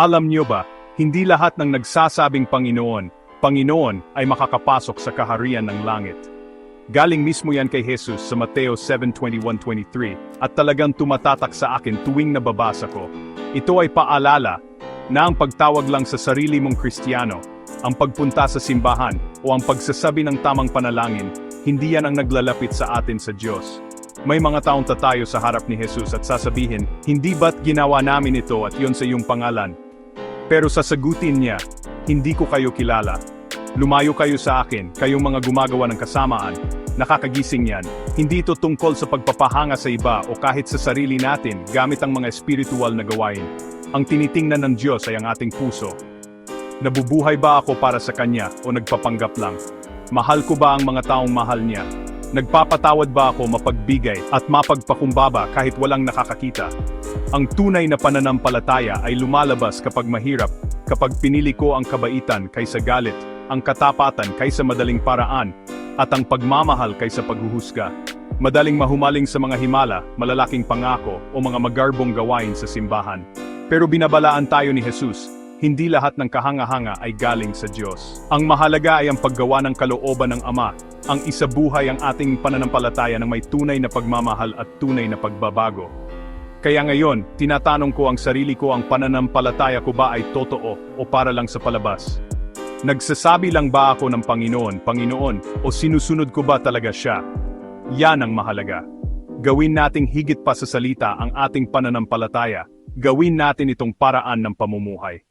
Alam niyo ba, hindi lahat ng nagsasabing Panginoon, Panginoon ay makakapasok sa kaharian ng langit. Galing mismo yan kay Jesus sa Mateo 7:21-23 at talagang tumatatak sa akin tuwing nababasa ko. Ito ay paalala na ang pagtawag lang sa sarili mong Kristiyano, ang pagpunta sa simbahan o ang pagsasabi ng tamang panalangin, hindi yan ang naglalapit sa atin sa Diyos. May mga taong tatayo sa harap ni Jesus at sasabihin, hindi ba't ginawa namin ito at yon sa iyong pangalan? Pero sasagutin niya, hindi ko kayo kilala. Lumayo kayo sa akin, kayong mga gumagawa ng kasamaan. Nakakagising yan. Hindi ito tungkol sa pagpapahanga sa iba o kahit sa sarili natin gamit ang mga espiritual na gawain. Ang tinitingnan ng Diyos ay ang ating puso. Nabubuhay ba ako para sa Kanya o nagpapanggap lang? Mahal ko ba ang mga taong mahal niya? Nagpapatawad ba ako mapagbigay at mapagpakumbaba kahit walang nakakakita? Ang tunay na pananampalataya ay lumalabas kapag mahirap, kapag pinili ko ang kabaitan kaysa galit, ang katapatan kaysa madaling paraan, at ang pagmamahal kaysa paghuhusga. Madaling mahumaling sa mga himala, malalaking pangako o mga magarbong gawain sa simbahan. Pero binabalaan tayo ni Jesus, hindi lahat ng kahanga-hanga ay galing sa Diyos. Ang mahalaga ay ang paggawa ng kalooban ng Ama, ang isabuhay ang ating pananampalataya ng may tunay na pagmamahal at tunay na pagbabago. Kaya ngayon, tinatanong ko ang sarili ko ang pananampalataya ko ba ay totoo o para lang sa palabas? Nagsasabi lang ba ako ng Panginoon, Panginoon, o sinusunod ko ba talaga siya? Yan ang mahalaga. Gawin nating higit pa sa salita ang ating pananampalataya. Gawin natin itong paraan ng pamumuhay.